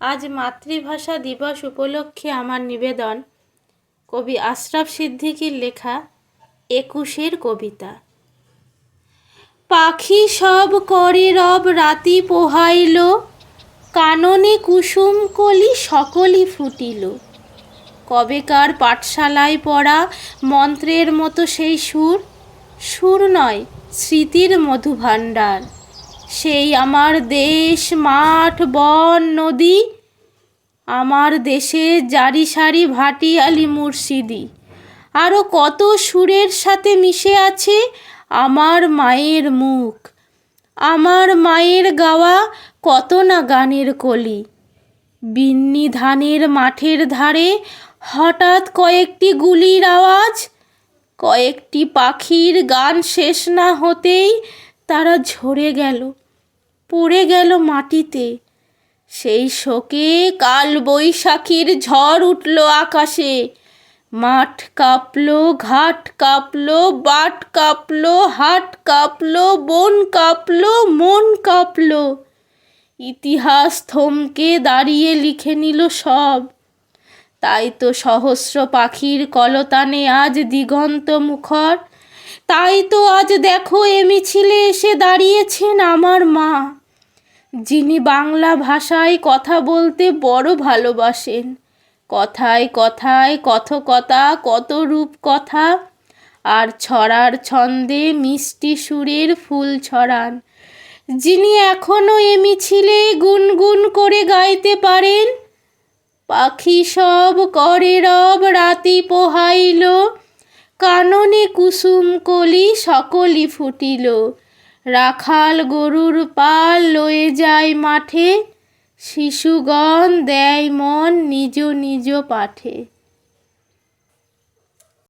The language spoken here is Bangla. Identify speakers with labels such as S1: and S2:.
S1: আজ মাতৃভাষা দিবস উপলক্ষে আমার নিবেদন, কবি আশরাফ সিদ্দিকীর লেখা একুশের কবিতা। পাখি সব করে রব রাতি পোহাইল, কাননে কুসুম কলি সকলই ফুটিল। কবেকার পাঠশালায় পড়া মন্ত্রের মতো সেই সুর সুর নয়, স্মৃতির মধু ভাণ্ডার সেই আমার দেশ মাঠ, বন, নদী, আমার দেশে জারি সারি ভাটি ভাটিয়ালি মুর্শিদি। আরও কত সুরের সাথে মিশে আছে আমার মায়ের মুখ। আমার মায়ের গাওয়া কত না গানের কলি। বিন্নি ধানের মাঠের ধারে হঠাৎ কয়েকটি গুলির আওয়াজ, কয়েকটি পাখির গান শেষ না হতেই তারা ঝরে গেল, পড়ে গেল মাটিতে। সেই শোকে কাল বৈশাখীর ঝড় উঠল আকাশে। মাঠ কাঁপলো, ঘাট কাঁপলো, বাট কাঁপলো, হাট কাঁপলো, বন কাঁপলো, মন কাঁপলো। ইতিহাস থমকে দাঁড়িয়ে লিখে নিল সব। তাই তো সহস্র পাখির কলতানে আজ দিগন্ত মুখর। তাই তো আজ দেখো এ মিছিলে এসে দাঁড়িয়েছেন আমার মা। যিনি বাংলা ভাষায় কথা বলতে বড় ভালোবাসেন। কথায় কথায় কথকতা, কত রূপ কথা আর ছড়ার ছন্দে মিষ্টি সুরের ফুল ছড়ান। যিনি এখনও এ মিছিলে গুনগুন করে গাইতে পারেন। পাখি সব করে রব, রাতি পোহাইল। কাননে কুসুম কলি সকলি ফুটিল। রাখাল গরুর পাল লয়ে যায় মাঠে, শিশুগণ দেয় মন নিজ নিজ পাঠে।